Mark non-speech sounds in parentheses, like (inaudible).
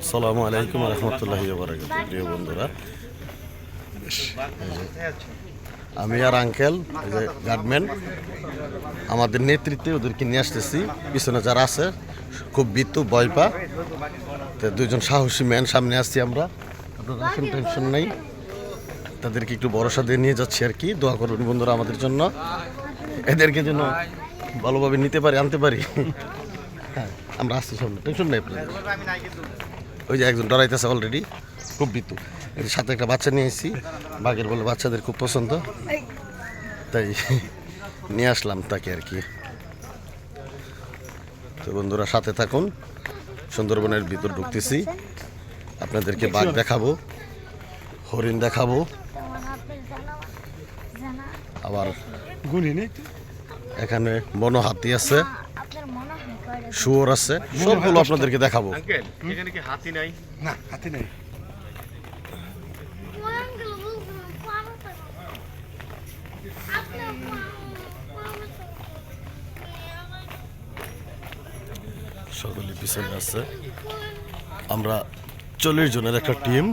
আসসালামু আলাইকুম রহমতুল্লাহি প্রিয় বন্ধুরা। আমি আর আঙ্কেল গার্ডম্যান আমাদের নেতৃত্বে ওদেরকে নিয়ে আসতেছি। পিছনে যারা আছে খুব বিত্তু বয়পা তো দুজন সাহসী ম্যান সামনে আসছি আমরা। আপনারা আসেন টেনশন নেই। তাদেরকে একটু ভরসা দিয়ে নিয়ে যাচ্ছি আর কি। দোয়া করবেন বন্ধুরা আমাদের জন্য। এদেরকে যেন ভালোভাবে নিতে পারি আনতে পারি। হ্যাঁ আমরা আসছি সামনে। টেনশন নেই আপনাদের ওই যে একজন ডরাইতেছে অলরেডি খুব বিতু। এর সাথে একটা বাচ্চা নিয়ে এসেছি। বাঘের বলে বাচ্চাদের খুব পছন্দ। তাই (laughs) নিয়ে আসলাম তাকে আর কি। তো বন্ধুরা সাথে থাকুন। সুন্দরবনের ভিতর ঢুকতেছি। আপনাদেরকে বাঘ দেখাবো হরিণ দেখাবো। আবার? এখানে বনো হাতি আছে আপনার মনে হয় কয়টা শুয়োর আছে সবগুলো আপনাদেরকে দেখাবো। আঙ্কেল এখানে কি হাতি নাই? না হাতে নেই। আঙ্কেল বলছিলাম পারো তো আপনার সকলে পিছনে আছে। আমরা চল্লিশ জনের একটা টিম।